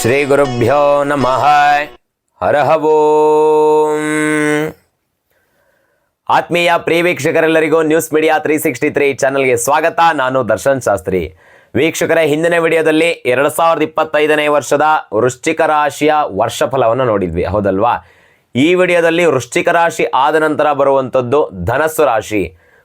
ಶ್ರೀ ಗುರುಭ್ಯೋ ನಮಃ ಹರಹವೋ ಆತ್ಮೀಯ ಪ್ರಿಯ ವೀಕ್ಷಕರೆಲ್ಲರಿಗೂ news media three sixty three ಚಾನಲ್ಗೆ ಸ್ವಾಗತ. ನಾನು ದರ್ಶನ್ ಶಾಸ್ತ್ರಿ. ವೀಕ್ಷಕರ, ಹಿಂದಿನ ವಿಡಿಯೋದಲ್ಲಿ ಎರಡು ಸಾವಿರದ ಇಪ್ಪತ್ತೈದನೇ ವರ್ಷದ ವೃಶ್ಚಿಕ ರಾಶಿಯ ವರ್ಷ ಫಲವನ್ನು ನೋಡಿದ್ವಿ. ಹೌದಲ್ವಾ? ಈ ವಿಡಿಯೋದಲ್ಲಿ ವೃಶ್ಚಿಕ ರಾಶಿ ಆದ ನಂತರ ಬರುವಂಥದ್ದು ಧನಸ್ಸು ರಾಶಿ.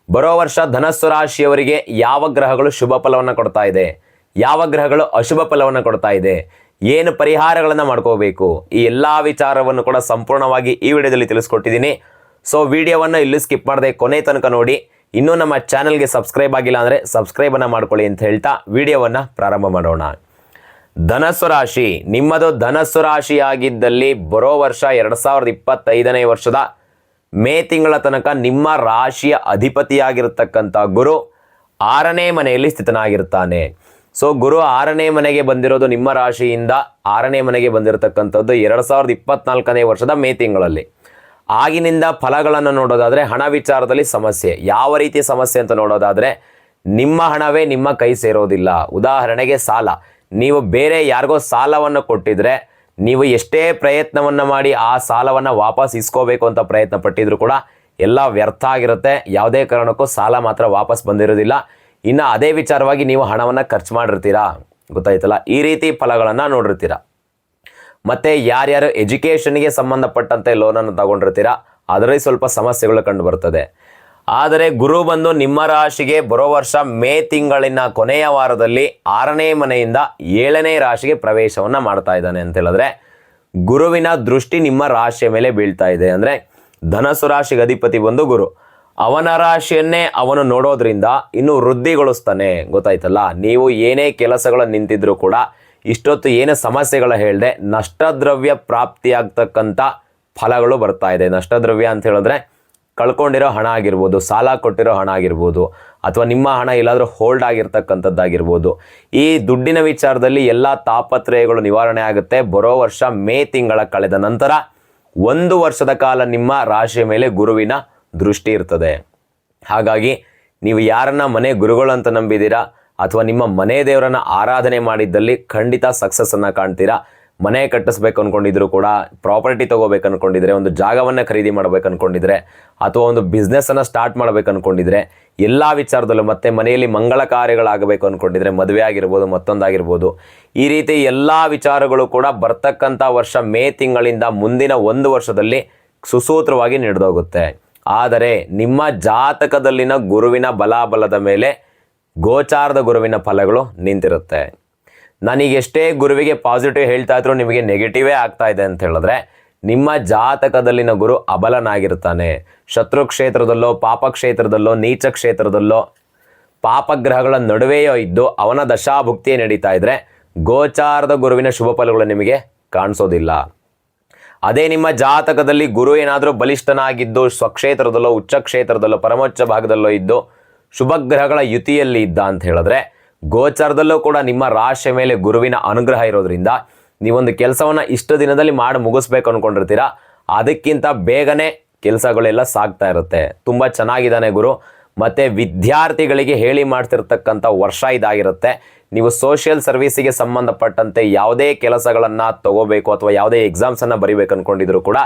ಬರೋ ವರ್ಷ ಧನಸ್ಸು ರಾಶಿಯವರಿಗೆ ಯಾವ ಗ್ರಹಗಳು ಶುಭ ಫಲವನ್ನು ಕೊಡ್ತಾ ಇದೆ? ಯಾವ ಗ್ರಹಗಳು ಅಶುಭ ಫಲವನ್ನು ಕೊಡ್ತಾ ಇದೆ? ಏನು ಪರಿಹಾರಗಳನ್ನು ಮಾಡ್ಕೋಬೇಕು? ಈ ಎಲ್ಲ ವಿಚಾರವನ್ನು ಕೂಡ ಸಂಪೂರ್ಣವಾಗಿ ಈ ವಿಡಿಯೋದಲ್ಲಿ ತಿಳಿಸ್ಕೊಟ್ಟಿದ್ದೀನಿ. ಸೊ ವಿಡಿಯೋವನ್ನು ಇಲ್ಲಿ ಸ್ಕಿಪ್ ಮಾಡದೆ ಕೊನೆ ತನಕ ನೋಡಿ. ಇನ್ನೂ ನಮ್ಮ ಚಾನಲ್ಗೆ ಸಬ್ಸ್ಕ್ರೈಬ್ ಆಗಿಲ್ಲ ಅಂದರೆ ಸಬ್ಸ್ಕ್ರೈಬನ್ನು ಮಾಡ್ಕೊಳ್ಳಿ ಅಂತ ಹೇಳ್ತಾ ವಿಡಿಯೋವನ್ನು ಪ್ರಾರಂಭ ಮಾಡೋಣ. ಧನಸ್ಸು ರಾಶಿ. ನಿಮ್ಮದು ಧನಸ್ಸು ರಾಶಿಯಾಗಿದ್ದಲ್ಲಿ ಬರೋ ವರ್ಷ ಎರಡು ಸಾವಿರದ ಇಪ್ಪತ್ತೈದನೇ ವರ್ಷದ ಮೇ ತಿಂಗಳ ತನಕ ನಿಮ್ಮ ರಾಶಿಯ ಅಧಿಪತಿಯಾಗಿರತಕ್ಕಂಥ ಗುರು ಆರನೇ ಮನೆಯಲ್ಲಿ ಸ್ಥಿತನಾಗಿರ್ತಾನೆ. ಸೊ ಗುರು ಆರನೇ ಮನೆಗೆ ಬಂದಿರೋದು ನಿಮ್ಮ ರಾಶಿಯಿಂದ ಆರನೇ ಮನೆಗೆ ಬಂದಿರತಕ್ಕಂಥದ್ದು ಎರಡು ಸಾವಿರದ ಇಪ್ಪತ್ನಾಲ್ಕನೇ ವರ್ಷದ ಮೇ ತಿಂಗಳಲ್ಲಿ. ಆಗಿನಿಂದ ಫಲಗಳನ್ನು ನೋಡೋದಾದರೆ ಹಣ ವಿಚಾರದಲ್ಲಿ ಸಮಸ್ಯೆ. ಯಾವ ರೀತಿ ಸಮಸ್ಯೆ ಅಂತ ನೋಡೋದಾದರೆ ನಿಮ್ಮ ಹಣವೇ ನಿಮ್ಮ ಕೈ ಸೇರೋದಿಲ್ಲ. ಉದಾಹರಣೆಗೆ ಸಾಲ. ನೀವು ಬೇರೆ ಯಾರಿಗೋ ಸಾಲವನ್ನು ಕೊಟ್ಟಿದ್ರೆ ನೀವು ಎಷ್ಟೇ ಪ್ರಯತ್ನವನ್ನು ಮಾಡಿ ಆ ಸಾಲವನ್ನು ವಾಪಸ್ ಇಸ್ಕೋಬೇಕು ಅಂತ ಪ್ರಯತ್ನ ಪಟ್ಟಿದ್ರು ಕೂಡ ಎಲ್ಲ ವ್ಯರ್ಥ ಆಗಿರುತ್ತೆ. ಯಾವುದೇ ಕಾರಣಕ್ಕೂ ಸಾಲ ಮಾತ್ರ ವಾಪಸ್ ಬಂದಿರೋದಿಲ್ಲ. ಇನ್ನು ಅದೇ ವಿಚಾರವಾಗಿ ನೀವು ಹಣವನ್ನು ಖರ್ಚು ಮಾಡಿರ್ತೀರಾ? ಗೊತ್ತಾಯ್ತಲ್ಲ? ಈ ರೀತಿ ಫಲಗಳನ್ನು ನೋಡಿರ್ತೀರ? ಮತ್ತು ಯಾರ್ಯಾರು ಎಜುಕೇಷನ್ಗೆ ಸಂಬಂಧಪಟ್ಟಂತೆ ಲೋನನ್ನು ತಗೊಂಡಿರ್ತೀರಾ? ಅದರಲ್ಲಿ ಸ್ವಲ್ಪ ಸಮಸ್ಯೆಗಳು ಕಂಡು ಬರ್ತದೆ ಆದರೆ ಗುರು ಬಂದು ನಿಮ್ಮ ರಾಶಿಗೆ ಬರೋ ವರ್ಷ ಮೇ ತಿಂಗಳಿನ ಕೊನೆಯ ವಾರದಲ್ಲಿ ಆರನೇ ಮನೆಯಿಂದ ಏಳನೇ ರಾಶಿಗೆ ಪ್ರವೇಶವನ್ನು ಮಾಡ್ತಾ ಇದ್ದಾನೆ ಅಂತ ಹೇಳಿದ್ರೆ, ಗುರುವಿನ ದೃಷ್ಟಿ ನಿಮ್ಮ ರಾಶಿಯ ಮೇಲೆ ಬೀಳ್ತಾ ಇದೆ. ಅಂದರೆ ಧನಸು ರಾಶಿಗೆ ಅಧಿಪತಿ ಬಂದು ಗುರು. ಅವನ ರಾಶಿಯನ್ನೇ ಅವನು ನೋಡೋದ್ರಿಂದ ಇನ್ನು ವೃದ್ಧಿಗೊಳಿಸ್ತಾನೆ. ಗೊತ್ತಾಯ್ತಲ್ಲ? ನೀವು ಏನೇ ಕೆಲಸಗಳು ನಿಂತಿದ್ರೂ ಕೂಡ ಇಷ್ಟೊತ್ತು ಏನು ಸಮಸ್ಯೆಗಳ ಹೇಳಿದೆ ನಷ್ಟದ್ರವ್ಯ ಪ್ರಾಪ್ತಿಯಾಗ್ತಕ್ಕಂಥ ಫಲಗಳು ಬರ್ತಾ ಇದೆ. ನಷ್ಟದ್ರವ್ಯ ಅಂತ ಹೇಳಿದ್ರೆ ಕಳ್ಕೊಂಡಿರೋ ಹಣ ಆಗಿರ್ಬೋದು, ಸಾಲ ಕೊಟ್ಟಿರೋ ಹಣ ಆಗಿರ್ಬೋದು, ಅಥವಾ ನಿಮ್ಮ ಹಣ ಎಲ್ಲಾದರೂ ಹೋಲ್ಡ್ ಆಗಿರ್ತಕ್ಕಂಥದ್ದಾಗಿರ್ಬೋದು. ಈ ದುಡ್ಡಿನ ವಿಚಾರದಲ್ಲಿ ಎಲ್ಲ ತಾಪತ್ರಯಗಳು ನಿವಾರಣೆ ಆಗುತ್ತೆ. ಬರೋ ವರ್ಷ ಮೇ ತಿಂಗಳ ಕಳೆದ ನಂತರ ಒಂದು ವರ್ಷದ ಕಾಲ ನಿಮ್ಮ ರಾಶಿಯ ಮೇಲೆ ಗುರುವಿನ ದೃಷ್ಟಿ ಇರ್ತದೆ. ಹಾಗಾಗಿ ನೀವು ಯಾರನ್ನ ಮನೆ ಗುರುಗಳು ಅಂತ ನಂಬಿದ್ದೀರಾ ಅಥವಾ ನಿಮ್ಮ ಮನೆ ದೇವರನ್ನ ಆರಾಧನೆ ಮಾಡಿದ್ದಲ್ಲಿ ಖಂಡಿತ ಸಕ್ಸಸ್ಸನ್ನು ಕಾಣ್ತೀರಾ. ಮನೆ ಕಟ್ಟಿಸ್ಬೇಕು ಅಂದ್ಕೊಂಡಿದ್ರು ಕೂಡ ಪ್ರಾಪರ್ಟಿ ತಗೋಬೇಕು ಅನ್ಕೊಂಡಿದ್ರೆ, ಒಂದು ಜಾಗವನ್ನು ಖರೀದಿ ಮಾಡ್ಬೇಕು ಅನ್ಕೊಂಡಿದ್ರೆ, ಅಥವಾ ಒಂದು ಬಿಸ್ನೆಸ್ಸನ್ನು ಸ್ಟಾರ್ಟ್ ಮಾಡ್ಬೇಕು ಅನ್ಕೊಂಡಿದ್ರೆ, ಎಲ್ಲ ವಿಚಾರದಲ್ಲೂ ಮತ್ತೆ ಮನೆಯಲ್ಲಿ ಮಂಗಳ ಕಾರ್ಯಗಳಾಗಬೇಕು ಅನ್ಕೊಂಡಿದ್ರೆ, ಮದುವೆ ಆಗಿರ್ಬೋದು, ಮತ್ತೊಂದಾಗಿರ್ಬೋದು, ಈ ರೀತಿ ಎಲ್ಲ ವಿಚಾರಗಳು ಕೂಡ ಬರ್ತಕ್ಕಂಥ ವರ್ಷ ಮೇ ತಿಂಗಳಿಂದ ಮುಂದಿನ ಒಂದು ವರ್ಷದಲ್ಲಿ ಸುಸೂತ್ರವಾಗಿ ನಡೆದೋಗುತ್ತೆ. ಆದರೆ ನಿಮ್ಮ ಜಾತಕದಲ್ಲಿನ ಗುರುವಿನ ಬಲಾಬಲದ ಮೇಲೆ ಗೋಚಾರದ ಗುರುವಿನ ಫಲಗಳು ನಿಂತಿರುತ್ತೆ. ನನಗೆಷ್ಟೇ ಗುರುವಿಗೆ ಪಾಸಿಟಿವ್ ಹೇಳ್ತಾ ಇದ್ರು ನಿಮಗೆ ನೆಗೆಟಿವೇ ಆಗ್ತಾ ಇದೆ ಅಂತ ಹೇಳಿದ್ರೆ ನಿಮ್ಮ ಜಾತಕದಲ್ಲಿನ ಗುರು ಅಬಲನಾಗಿರ್ತಾನೆ ಶತ್ರು ಕ್ಷೇತ್ರದಲ್ಲೋ, ಪಾಪ ಕ್ಷೇತ್ರದಲ್ಲೋ, ನೀಚ ಕ್ಷೇತ್ರದಲ್ಲೋ ಪಾಪಗ್ರಹಗಳ ನಡುವೆಯೋ ಇದ್ದು ಅವನ ದಶಾಭುಕ್ತಿಯೇ ನಡೀತಾ ಇದ್ರೆ ಗೋಚಾರದ ಗುರುವಿನ ಶುಭ ಫಲಗಳು ನಿಮಗೆ ಕಾಣಿಸೋದಿಲ್ಲ. ಅದೇ ನಿಮ್ಮ ಜಾತಕದಲ್ಲಿ ಗುರು ಏನಾದರೂ ಬಲಿಷ್ಠನಾಗಿದ್ದು, ಸ್ವಕ್ಷೇತ್ರದಲ್ಲೋ ಉಚ್ಚ ಕ್ಷೇತ್ರದಲ್ಲೋ ಪರಮೋಚ್ಚ ಭಾಗದಲ್ಲೋ ಇದ್ದು, ಶುಭಗ್ರಹಗಳ ಯುತಿಯಲ್ಲಿ ಇದ್ದ ಅಂತ ಹೇಳಿದ್ರೆ, ಗೋಚರದಲ್ಲೂ ಕೂಡ ನಿಮ್ಮ ರಾಶಿಯ ಮೇಲೆ ಗುರುವಿನ ಅನುಗ್ರಹ ಇರೋದ್ರಿಂದ ನೀವೊಂದು ಕೆಲಸವನ್ನು ಇಷ್ಟು ದಿನದಲ್ಲಿ ಮಾಡಿ ಮುಗಿಸ್ಬೇಕು ಅಂದ್ಕೊಂಡಿರ್ತೀರಾ ಅದಕ್ಕಿಂತ ಬೇಗನೆ ಕೆಲಸಗಳೆಲ್ಲ ಸಾಗ್ತಾ ಇರುತ್ತೆ. ತುಂಬ ಚೆನ್ನಾಗಿದ್ದಾನೆ ಗುರು. ಮತ್ತು ವಿದ್ಯಾರ್ಥಿಗಳಿಗೆ ಹೇಳಿ ಮಾಡ್ತಿರ್ತಕ್ಕಂಥ ವರ್ಷ ಇದಾಗಿರುತ್ತೆ. ನೀವು ಸೋಷಿಯಲ್ ಸರ್ವಿಸಿಗೆ ಸಂಬಂಧಪಟ್ಟಂತೆ ಯಾವುದೇ ಕೆಲಸಗಳನ್ನು ತಗೋಬೇಕು ಅಥವಾ ಯಾವುದೇ ಎಕ್ಸಾಮ್ಸನ್ನು ಬರಿಬೇಕು ಅಂದ್ಕೊಂಡಿದ್ರು ಕೂಡ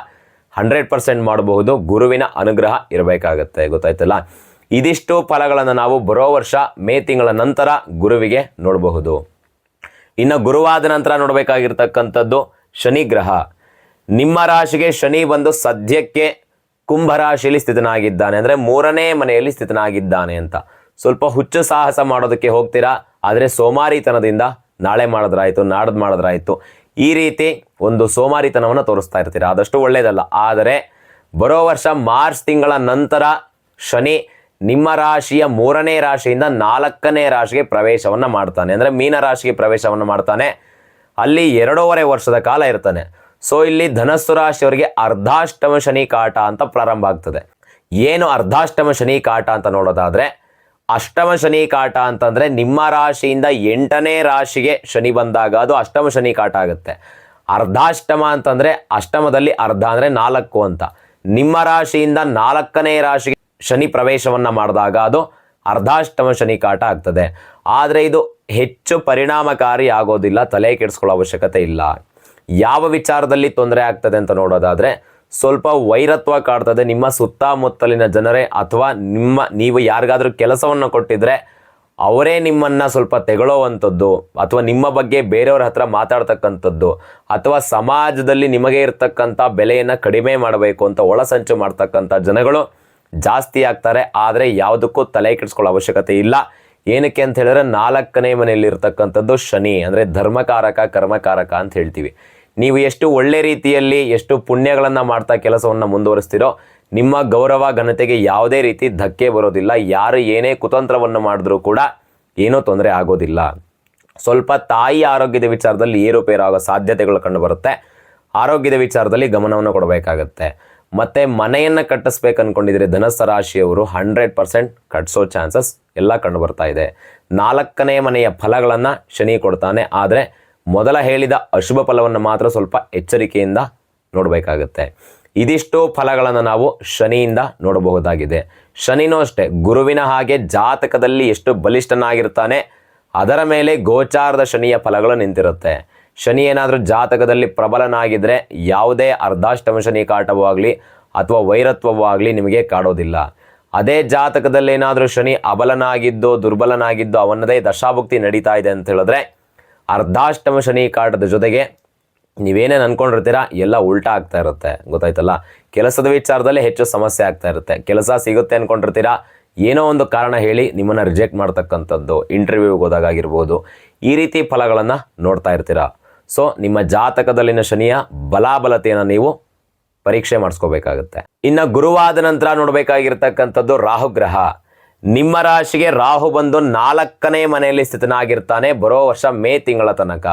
ಹಂಡ್ರೆಡ್ ಪರ್ಸೆಂಟ್ ಮಾಡಬಹುದು. ಗುರುವಿನ ಅನುಗ್ರಹ ಇರಬೇಕಾಗತ್ತೆ. ಗೊತ್ತಾಯ್ತಲ್ಲ? ಇದಿಷ್ಟು ಫಲಗಳನ್ನು ನಾವು ಬರೋ ವರ್ಷ, ಮೇ ತಿಂಗಳ ನಂತರ ಗುರುವಿಗೆ ನೋಡಬಹುದು. ಇನ್ನು ಗುರುವಾದ ನಂತರ ನೋಡಬೇಕಾಗಿರ್ತಕ್ಕಂಥದ್ದು ಶನಿ ಗ್ರಹ. ನಿಮ್ಮ ರಾಶಿಗೆ ಶನಿ ಬಂದು ಸದ್ಯಕ್ಕೆ ಕುಂಭರಾಶಿಯಲ್ಲಿ ಸ್ಥಿತನಾಗಿದ್ದಾನೆ. ಅಂದರೆ ಮೂರನೇ ಮನೆಯಲ್ಲಿ ಸ್ಥಿತನಾಗಿದ್ದಾನೆ ಅಂತ. ಸ್ವಲ್ಪ ಹುಚ್ಚು ಸಾಹಸ ಮಾಡೋದಕ್ಕೆ ಹೋಗ್ತೀರಾ? ಆದರೆ ಸೋಮಾರಿತನದಿಂದ ನಾಳೆ ಮಾಡಿದ್ರಾಯಿತು, ನಾಡ್ದು ಮಾಡಿದ್ರಾಯಿತು. ಈ ರೀತಿ ಒಂದು ಸೋಮಾರಿತನವನ್ನು ತೋರಿಸ್ತಾ ಇರ್ತೀರ? ಆದಷ್ಟು ಒಳ್ಳೆಯದಲ್ಲ ಆದರೆ ಬರೋ ವರ್ಷ ಮಾರ್ಚ್ ತಿಂಗಳ ನಂತರ ಶನಿ ನಿಮ್ಮ ರಾಶಿಯ ಮೂರನೇ ರಾಶಿಯಿಂದ ನಾಲ್ಕನೇ ರಾಶಿಗೆ ಪ್ರವೇಶವನ್ನು ಮಾಡ್ತಾನೆ. ಅಂದರೆ ಮೀನ ರಾಶಿಗೆ ಪ್ರವೇಶವನ್ನು ಮಾಡ್ತಾನೆ. ಅಲ್ಲಿ ಎರಡೂವರೆ ವರ್ಷದ ಕಾಲ ಇರ್ತಾನೆ. ಸೊ ಇಲ್ಲಿ ಧನಸ್ಸು ರಾಶಿಯವರಿಗೆ ಅರ್ಧಾಷ್ಟಮ ಶನಿ ಕಾಟ ಅಂತ ಪ್ರಾರಂಭ ಆಗ್ತದೆ. ಏನು ಅರ್ಧಾಷ್ಟಮ ಶನಿ ಕಾಟ ಅಂತ ನೋಡೋದಾದ್ರೆ ಅಷ್ಟಮ ಶನಿ ಕಾಟ ಅಂತಂದ್ರೆ ನಿಮ್ಮ ರಾಶಿಯಿಂದ ಎಂಟನೇ ರಾಶಿಗೆ ಶನಿ ಬಂದಾಗ ಅದು ಅಷ್ಟಮ ಶನಿ ಕಾಟ ಆಗುತ್ತೆ. ಅರ್ಧಾಷ್ಟಮ ಅಂತಂದ್ರೆ ಅಷ್ಟಮದಲ್ಲಿ ಅರ್ಧ ಅಂದ್ರೆ ನಾಲ್ಕು ಅಂತ. ನಿಮ್ಮ ರಾಶಿಯಿಂದ ನಾಲ್ಕನೇ ರಾಶಿಗೆ ಶನಿ ಪ್ರವೇಶವನ್ನ ಮಾಡಿದಾಗ ಅದು ಅರ್ಧಾಷ್ಟಮ ಶನಿ ಕಾಟ ಆಗ್ತದೆ. ಆದರೆ ಇದು ಹೆಚ್ಚು ಪರಿಣಾಮಕಾರಿ ಆಗೋದಿಲ್ಲ, ತಲೆ ಕೆಡಿಸ್ಕೊಳ್ಳೋ ಅವಶ್ಯಕತೆ ಇಲ್ಲ. ಯಾವ ವಿಚಾರದಲ್ಲಿ ತೊಂದರೆ ಆಗ್ತದೆ ಅಂತ ನೋಡೋದಾದ್ರೆ ಸ್ವಲ್ಪ ವೈರತ್ವ ಕಾಡ್ತದೆ. ನಿಮ್ಮ ಸುತ್ತಮುತ್ತಲಿನ ಜನರೇ ಅಥವಾ ನಿಮ್ಮ ನೀವು ಯಾರಿಗಾದರೂ ಕೆಲಸವನ್ನು ಕೊಟ್ಟಿದ್ರೆ ಅವರೇ ನಿಮ್ಮನ್ನು ಸ್ವಲ್ಪ ತೆಗೊಳ್ಳೋವಂಥದ್ದು ಅಥವಾ ನಿಮ್ಮ ಬಗ್ಗೆ ಬೇರೆಯವ್ರ ಹತ್ರ ಮಾತಾಡ್ತಕ್ಕಂಥದ್ದು ಅಥವಾ ಸಮಾಜದಲ್ಲಿ ನಿಮಗೆ ಇರತಕ್ಕಂಥ ಬೆಲೆಯನ್ನು ಕಡಿಮೆ ಮಾಡಬೇಕು ಅಂತ ಒಳಸಂಚು ಮಾಡ್ತಕ್ಕಂಥ ಜನಗಳು ಜಾಸ್ತಿ ಆಗ್ತಾರೆ. ಆದರೆ ಯಾವುದಕ್ಕೂ ತಲೆ ಕೆಡಿಸ್ಕೊಳ್ಳೋ ಅವಶ್ಯಕತೆ ಇಲ್ಲ. ಏನಕ್ಕೆ ಅಂತ ಹೇಳಿದ್ರೆ ನಾಲ್ಕನೇ ಮನೆಯಲ್ಲಿ ಇರ್ತಕ್ಕಂಥದ್ದು ಶನಿ, ಅಂದರೆ ಧರ್ಮಕಾರಕ, ಕರ್ಮಕಾರಕ ಅಂತ ಹೇಳ್ತೀವಿ. ನೀವು ಎಷ್ಟು ಒಳ್ಳೆ ರೀತಿಯಲ್ಲಿ ಎಷ್ಟು ಪುಣ್ಯಗಳನ್ನು ಮಾಡ್ತಾ ಕೆಲಸವನ್ನು ಮುಂದುವರಿಸ್ತೀರೋ, ನಿಮ್ಮ ಗೌರವ ಘನತೆಗೆ ಯಾವುದೇ ರೀತಿ ಧಕ್ಕೆ ಬರೋದಿಲ್ಲ. ಯಾರು ಏನೇ ಕುತಂತ್ರವನ್ನು ಮಾಡಿದ್ರೂ ಕೂಡ ಏನೂ ತೊಂದರೆ ಆಗೋದಿಲ್ಲ. ಸ್ವಲ್ಪ ತಾಯಿ ಆರೋಗ್ಯದ ವಿಚಾರದಲ್ಲಿ ಏರುಪೇರಾಗೋ ಸಾಧ್ಯತೆಗಳು ಕಂಡುಬರುತ್ತೆ. ಆರೋಗ್ಯದ ವಿಚಾರದಲ್ಲಿ ಗಮನವನ್ನು ಕೊಡಬೇಕಾಗತ್ತೆ. ಮತ್ತು ಮನೆಯನ್ನು ಕಟ್ಟಿಸ್ಬೇಕು ಅಂದ್ಕೊಂಡಿದ್ರೆ ಧನಸ್ಸ ರಾಶಿಯವರು ಹಂಡ್ರೆಡ್ ಪರ್ಸೆಂಟ್ ಕಟ್ಸೋ ಚಾನ್ಸಸ್ ಎಲ್ಲ ಕಂಡು ಬರ್ತಾ ಇದೆ. ನಾಲ್ಕನೇ ಮನೆಯ ಫಲಗಳನ್ನು ಶನಿ ಕೊಡ್ತಾನೆ. ಆದರೆ ಮೊದಲ ಹೇಳಿದ ಅಶುಭ ಫಲವನ್ನು ಮಾತ್ರ ಸ್ವಲ್ಪ ಎಚ್ಚರಿಕೆಯಿಂದ ನೋಡಬೇಕಾಗುತ್ತೆ. ಇದಿಷ್ಟು ಫಲಗಳನ್ನು ನಾವು ಶನಿಯಿಂದ ನೋಡಬಹುದಾಗಿದೆ. ಶನಿನೂ ಅಷ್ಟೇ, ಗುರುವಿನ ಹಾಗೆ ಜಾತಕದಲ್ಲಿ ಎಷ್ಟು ಬಲಿಷ್ಠನಾಗಿರ್ತಾನೆ, ಅದರ ಮೇಲೆ ಗೋಚಾರದ ಶನಿಯ ಫಲಗಳು ನಿಂತಿರುತ್ತೆ. ಶನಿ ಏನಾದರೂ ಜಾತಕದಲ್ಲಿ ಪ್ರಬಲನಾಗಿದ್ದರೆ ಯಾವುದೇ ಅರ್ಧಾಷ್ಟಮ ಶನಿ ಕಾಟವೂ ಆಗಲಿ ಅಥವಾ ವೈರತ್ವವೂ ಆಗಲಿ ನಿಮಗೆ ಕಾಡೋದಿಲ್ಲ. ಅದೇ ಜಾತಕದಲ್ಲಿ ಏನಾದರೂ ಶನಿ ಅಬಲನಾಗಿದ್ದು ದುರ್ಬಲನಾಗಿದ್ದು ಅವನದೇ ದಶಾಭುಕ್ತಿ ನಡೀತಾ ಇದೆ ಅಂತ ಹೇಳಿದ್ರೆ ಅರ್ಧಾಷ್ಟಮ ಶನಿ ಕಾಟದ ಜೊತೆಗೆ ನೀವೇನೇನು ಅಂದ್ಕೊಂಡಿರ್ತೀರಾ ಎಲ್ಲ ಉಲ್ಟಾ ಆಗ್ತಾ ಇರುತ್ತೆ. ಗೊತ್ತಾಯ್ತಲ್ಲ? ಕೆಲಸದ ವಿಚಾರದಲ್ಲಿ ಹೆಚ್ಚು ಸಮಸ್ಯೆ ಆಗ್ತಾ ಇರುತ್ತೆ. ಕೆಲಸ ಸಿಗುತ್ತೆ ಅನ್ಕೊಂಡಿರ್ತೀರಾ, ಏನೋ ಒಂದು ಕಾರಣ ಹೇಳಿ ನಿಮ್ಮನ್ನು ರಿಜೆಕ್ಟ್ ಮಾಡ್ತಕ್ಕಂಥದ್ದು, ಇಂಟರ್ವ್ಯೂಗೆ ಹೋದಾಗಿರ್ಬೋದು ಈ ರೀತಿ ಫಲಗಳನ್ನು ನೋಡ್ತಾ ಇರ್ತೀರಾ. ಸೊ, ನಿಮ್ಮ ಜಾತಕದಲ್ಲಿನ ಶನಿಯ ಬಲಾಬಲತೆಯನ್ನು ನೀವು ಪರೀಕ್ಷೆ ಮಾಡಿಸ್ಕೋಬೇಕಾಗುತ್ತೆ. ಇನ್ನು ಗುರುವಾದ ನಂತರ ನೋಡಬೇಕಾಗಿರ್ತಕ್ಕಂಥದ್ದು ರಾಹುಗ್ರಹ. ನಿಮ್ಮ ರಾಶಿಗೆ ರಾಹು ಬಂದು ನಾಲ್ಕನೇ ಮನೆಯಲ್ಲಿ ಸ್ಥಿತನಾಗಿರ್ತಾನೆ ಬರೋ ವರ್ಷ ಮೇ ತಿಂಗಳ ತನಕ.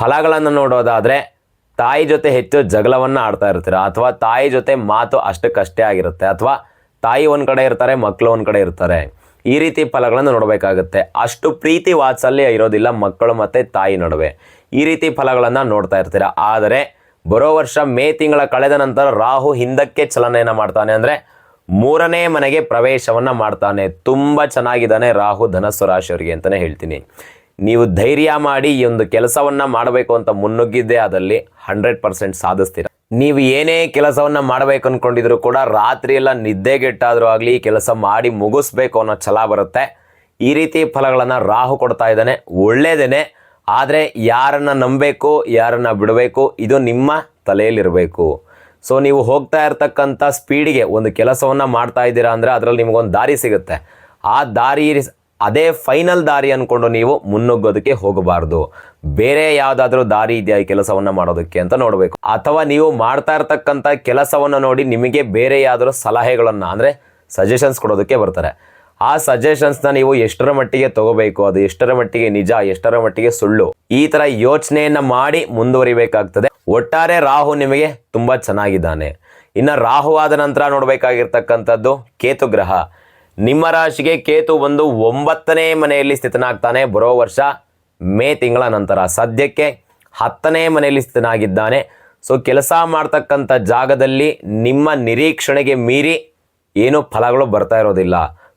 ಫಲಗಳನ್ನು ನೋಡೋದಾದರೆ, ತಾಯಿ ಜೊತೆ ಹೆಚ್ಚು ಜಗಳವನ್ನು ಆಡ್ತಾ ಇರ್ತೀರ? ಅಥವಾ ತಾಯಿ ಜೊತೆ ಮಾತು ಅಷ್ಟಕ್ಕಷ್ಟೇ ಆಗಿರುತ್ತೆ? ಅಥವಾ ತಾಯಿ ಒಂದು ಕಡೆ ಇರ್ತಾರೆ ಮಕ್ಕಳು ಒಂದು ಕಡೆ ಇರ್ತಾರೆ? ಈ ರೀತಿ ಫಲಗಳನ್ನು ನೋಡಬೇಕಾಗುತ್ತೆ. ಅಷ್ಟು ಪ್ರೀತಿ ವಾತ್ಸಲ್ಯ ಇರೋದಿಲ್ಲ ಮಕ್ಕಳು ಮತ್ತು ತಾಯಿ ನಡುವೆ. ಈ ರೀತಿ ಫಲಗಳನ್ನು ನೋಡ್ತಾ ಇರ್ತೀರ? ಆದರೆ, ಬರೋ ವರ್ಷ ಮೇ ತಿಂಗಳ ಕಳೆದ ನಂತರ ರಾಹು ಹಿಂದಕ್ಕೆ ಚಲನೆಯನ್ನು ಮಾಡ್ತಾನೆ. ಅಂದರೆ ಮೂರನೇ ಮನೆಗೆ ಪ್ರವೇಶವನ್ನು ಮಾಡ್ತಾನೆ. ತುಂಬ ಚೆನ್ನಾಗಿದ್ದಾನೆ ರಾಹು ಧನಸ್ಸು ರಾಶಿಯವರಿಗೆ ಅಂತಲೇ ಹೇಳ್ತೀನಿ. ನೀವು ಧೈರ್ಯ ಮಾಡಿ ಈ ಒಂದು ಕೆಲಸವನ್ನು ಮಾಡಬೇಕು ಅಂತ ಮುನ್ನುಗ್ಗಿದ್ದೇ ಅದಲ್ಲಿ ಹಂಡ್ರೆಡ್ ಪರ್ಸೆಂಟ್ ಸಾಧಿಸ್ತೀರ. ನೀವು ಏನೇ ಕೆಲಸವನ್ನು ಮಾಡಬೇಕು ಅಂದ್ಕೊಂಡಿದ್ರು ಕೂಡ ರಾತ್ರಿ ಎಲ್ಲ ನಿದ್ದೆಗೆಟ್ಟಾದರೂ ಆಗಲಿ ಕೆಲಸ ಮಾಡಿ ಮುಗಿಸ್ಬೇಕು ಅನ್ನೋ ಛಲ ಬರುತ್ತೆ. ಈ ರೀತಿ ಫಲಗಳನ್ನು ರಾಹು ಕೊಡ್ತಾ ಇದ್ದಾನೆ. ಒಳ್ಳೇದೇನೆ. ಆದರೆ ಯಾರನ್ನು ನಂಬಬೇಕು, ಯಾರನ್ನು ಬಿಡಬೇಕು, ಇದು ನಿಮ್ಮ ತಲೆಯಲ್ಲಿರಬೇಕು. ಸೊ ನೀವು ಹೋಗ್ತಾ ಇರ್ತಕ್ಕಂಥ ಸ್ಪೀಡಿಗೆ ಒಂದು ಕೆಲಸವನ್ನು ಮಾಡ್ತಾ ಇದ್ದೀರಾ ಅಂದರೆ ಅದರಲ್ಲಿ ನಿಮಗೊಂದು ದಾರಿ ಸಿಗುತ್ತೆ. ಆ ದಾರಿ ಅದೇ ಫೈನಲ್ ದಾರಿ ಅಂದ್ಕೊಂಡು ನೀವು ಮುನ್ನುಗ್ಗೋದಕ್ಕೆ ಹೋಗಬಾರ್ದು. ಬೇರೆ ಯಾವುದಾದ್ರೂ ದಾರಿ ಇದೆಯಾ ಈ ಕೆಲಸವನ್ನು ಮಾಡೋದಕ್ಕೆ ಅಂತ ನೋಡಬೇಕು. ಅಥವಾ ನೀವು ಮಾಡ್ತಾ ಇರ್ತಕ್ಕಂಥ ಕೆಲಸವನ್ನು ನೋಡಿ ನಿಮಗೆ ಬೇರೆ ಯಾವ್ದಾದ್ರು ಸಲಹೆಗಳನ್ನು ಅಂದರೆ ಸಜೆಷನ್ಸ್ ಕೊಡೋದಕ್ಕೆ ಬರ್ತಾರೆ. ಆ ಸಜೆಷನ್ಸ್ನ ನೀವು ಎಷ್ಟರ ಮಟ್ಟಿಗೆ ತಗೋಬೇಕು? ಅದು ಎಷ್ಟರ ಮಟ್ಟಿಗೆ ನಿಜ, ಎಷ್ಟರ ಮಟ್ಟಿಗೆ ಸುಳ್ಳು? ಈ ತರ ಯೋಚನೆಯನ್ನ ಮಾಡಿ ಮುಂದುವರಿಬೇಕಾಗ್ತದೆ. ಒಟ್ಟಾರೆ ರಾಹು ನಿಮಗೆ ತುಂಬಾ ಚೆನ್ನಾಗಿದ್ದಾನೆ. ಇನ್ನು ರಾಹು ಆದ ನಂತರ ನೋಡಬೇಕಾಗಿರ್ತಕ್ಕಂಥದ್ದು ಕೇತು ಗ್ರಹ. ನಿಮ್ಮ ರಾಶಿಗೆ ಕೇತು ಒಂದು ಒಂಬತ್ತನೇ ಮನೆಯಲ್ಲಿ ಸ್ಥಿತನಾಗ್ತಾನೆ ಬರೋ ವರ್ಷ ಮೇ ತಿಂಗಳ ನಂತರ. ಸದ್ಯಕ್ಕೆ ಹತ್ತನೇ ಮನೆಯಲ್ಲಿ ಸ್ಥಿತನಾಗಿದ್ದಾನೆ. ಸೊ, ಕೆಲಸ ಮಾಡ್ತಕ್ಕಂಥ ಜಾಗದಲ್ಲಿ ನಿಮ್ಮ ನಿರೀಕ್ಷಣೆಗೆ ಮೀರಿ ಏನು ಫಲಗಳು ಬರ್ತಾ ಇರೋದಿಲ್ಲ.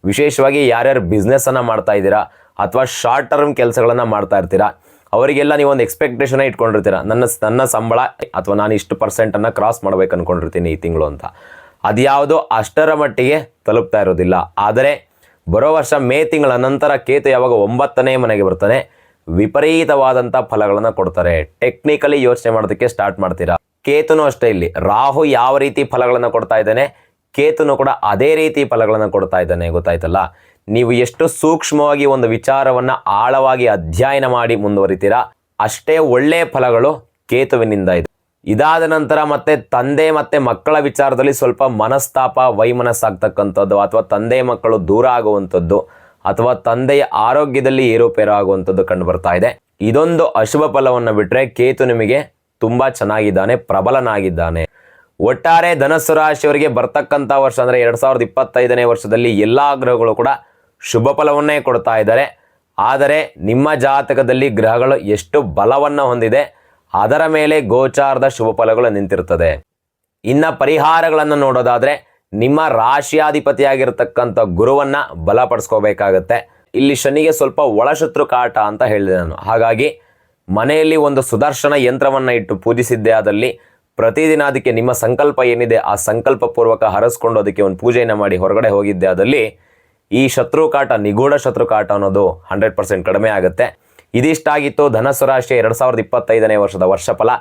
ವಿಶೇಷವಾಗಿ ಯಾರ್ಯಾರು ಬಿಸ್ನೆಸ್ಸನ್ನು ಮಾಡ್ತಾ ಇದ್ದೀರಾ ಅಥವಾ ಶಾರ್ಟ್ ಟರ್ಮ್ ಕೆಲಸಗಳನ್ನು ಮಾಡ್ತಾ ಇರ್ತೀರಾ, ಅವರಿಗೆಲ್ಲ ನೀವು ಒಂದು ಎಕ್ಸ್ಪೆಕ್ಟೇಷನ್ ಇಟ್ಕೊಂಡಿರ್ತೀರ, ನನ್ನ ನನ್ನ ಸಂಬಳ ಅಥವಾ ನಾನು ಇಷ್ಟು ಪರ್ಸೆಂಟನ್ನು ಕ್ರಾಸ್ ಮಾಡ್ಬೇಕು ಅಂದ್ಕೊಂಡಿರ್ತೀನಿ ಈ ತಿಂಗಳು ಅಂತ. ಅದ್ಯಾವುದೋ ಅಷ್ಟರ ಮಟ್ಟಿಗೆ ತಲುಪ್ತಾ ಇರೋದಿಲ್ಲ. ಆದರೆ ಬರೋ ವರ್ಷ ಮೇ ತಿಂಗಳ ನಂತರ ಕೇತು ಯಾವಾಗ ಒಂಬತ್ತನೇ ಮನೆಗೆ ಬರ್ತಾನೆ ವಿಪರೀತವಾದಂಥ ಫಲಗಳನ್ನು ಕೊಡ್ತಾರೆ. ಟೆಕ್ನಿಕಲಿ ಯೋಚನೆ ಮಾಡೋದಕ್ಕೆ ಸ್ಟಾರ್ಟ್ ಮಾಡ್ತೀರಾ? ಕೇತುನು ಅಷ್ಟೇ ಇಲ್ಲಿ. ರಾಹು ಯಾವ ರೀತಿ ಫಲಗಳನ್ನು ಕೊಡ್ತಾ ಇದ್ದಾನೆ? ಕೇತುನು ಕೂಡ ಅದೇ ರೀತಿ ಫಲಗಳನ್ನು ಕೊಡ್ತಾ ಇದ್ದಾನೆ, ಗೊತ್ತಾಯ್ತಲ್ಲ? ನೀವು ಎಷ್ಟು ಸೂಕ್ಷ್ಮವಾಗಿ ಒಂದು ವಿಚಾರವನ್ನ ಆಳವಾಗಿ ಅಧ್ಯಯನ ಮಾಡಿ ಮುಂದುವರಿತೀರಾ, ಅಷ್ಟೇ ಒಳ್ಳೆಯ ಫಲಗಳು ಕೇತುವಿನಿಂದ ಇದೆ. ಇದಾದ ನಂತರ ಮತ್ತೆ ತಂದೆ ಮತ್ತೆ ಮಕ್ಕಳ ವಿಚಾರದಲ್ಲಿ ಸ್ವಲ್ಪ ಮನಸ್ತಾಪ, ವೈಮನಸ್ಸಾಗ್ತಕ್ಕಂಥದ್ದು, ಅಥವಾ ತಂದೆ ಮಕ್ಕಳು ದೂರ ಆಗುವಂಥದ್ದು, ಅಥವಾ ತಂದೆಯ ಆರೋಗ್ಯದಲ್ಲಿ ಏರುಪೇರು ಆಗುವಂಥದ್ದು ಕಂಡು ಬರ್ತಾ ಇದೆ. ಇದೊಂದು ಅಶುಭ ಫಲವನ್ನು ಬಿಟ್ಟರೆ ಕೇತು ನಿಮಗೆ ತುಂಬಾ ಚೆನ್ನಾಗಿದ್ದಾನೆ, ಪ್ರಬಲನಾಗಿದ್ದಾನೆ. ಒಟ್ಟಾರೆ ಧನಸ್ಸು ರಾಶಿಯವರಿಗೆ ಬರ್ತಕ್ಕಂಥ ವರ್ಷ ಅಂದರೆ ಎರಡು ಸಾವಿರದ ಇಪ್ಪತ್ತೈದನೇ ವರ್ಷದಲ್ಲಿ ಎಲ್ಲ ಗ್ರಹಗಳು ಕೂಡ ಶುಭ ಫಲವನ್ನೇ ಕೊಡ್ತಾ ಇದ್ದಾರೆ. ಆದರೆ ನಿಮ್ಮ ಜಾತಕದಲ್ಲಿ ಗ್ರಹಗಳು ಎಷ್ಟು ಬಲವನ್ನು ಹೊಂದಿದೆ, ಅದರ ಮೇಲೆ ಗೋಚಾರದ ಶುಭ ಫಲಗಳು ನಿಂತಿರ್ತದೆ. ಇನ್ನ ಪರಿಹಾರಗಳನ್ನು ನೋಡೋದಾದರೆ ನಿಮ್ಮ ರಾಶಿಯಾಧಿಪತಿಯಾಗಿರ್ತಕ್ಕಂಥ ಗುರುವನ್ನು ಬಲಪಡಿಸ್ಕೋಬೇಕಾಗತ್ತೆ. ಇಲ್ಲಿ ಶನಿಗೆ ಸ್ವಲ್ಪ ಒಳಶತ್ರು ಕಾಟ ಅಂತ ಹೇಳಿದೆ ನಾನು. ಹಾಗಾಗಿ ಮನೆಯಲ್ಲಿ ಒಂದು ಸುದರ್ಶನ ಯಂತ್ರವನ್ನು ಇಟ್ಟು ಪೂಜಿಸಿದ್ದೆ ಆದಲ್ಲಿ ಪ್ರತಿದಿನ ಅದಕ್ಕೆ ನಿಮ್ಮ ಸಂಕಲ್ಪ ಏನಿದೆ, ಆ ಸಂಕಲ್ಪ ಪೂರ್ವಕ ಹರಸ್ಕೊಂಡು ಅದಕ್ಕೆ ಒಂದು ಪೂಜೆಯನ್ನು ಮಾಡಿ ಹೊರಗಡೆ ಹೋಗಿದ್ದೆ. ಆದಲ್ಲಿ ಈ ಶತ್ರು ಕಾಟ ನಿಗೂಢ ಶತ್ರು ಕಾಟ ಅನ್ನೋದು ಹಂಡ್ರೆಡ್ ಪರ್ಸೆಂಟ್ ಕಡಿಮೆ ಆಗುತ್ತೆ. ಇದಿಷ್ಟಾಗಿತ್ತು ಧನಸ್ಸು ಎರಡು ಸಾವಿರದ ಇಪ್ಪತ್ತೈದನೇ ವರ್ಷದ ವರ್ಷಫಲ.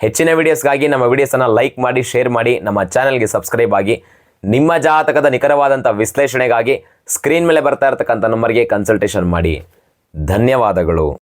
ಹೆಚ್ಚಿನ ವಿಡಿಯೋಸ್ಗಾಗಿ ನಮ್ಮ ವಿಡಿಯೋಸನ್ನು ಲೈಕ್ ಮಾಡಿ ಶೇರ್ ಮಾಡಿ, ನಮ್ಮ ಚಾನಲ್ಗೆ ಸಬ್ಸ್ಕ್ರೈಬ್ ಆಗಿ. ನಿಮ್ಮ ಜಾತಕದ ನಿಖರವಾದಂಥ ವಿಶ್ಲೇಷಣೆಗಾಗಿ ಸ್ಕ್ರೀನ್ ಮೇಲೆ ಬರ್ತಾ ಇರತಕ್ಕಂಥ ನಂಬರ್ಗೆ ಕನ್ಸಲ್ಟೇಷನ್ ಮಾಡಿ. ಧನ್ಯವಾದಗಳು.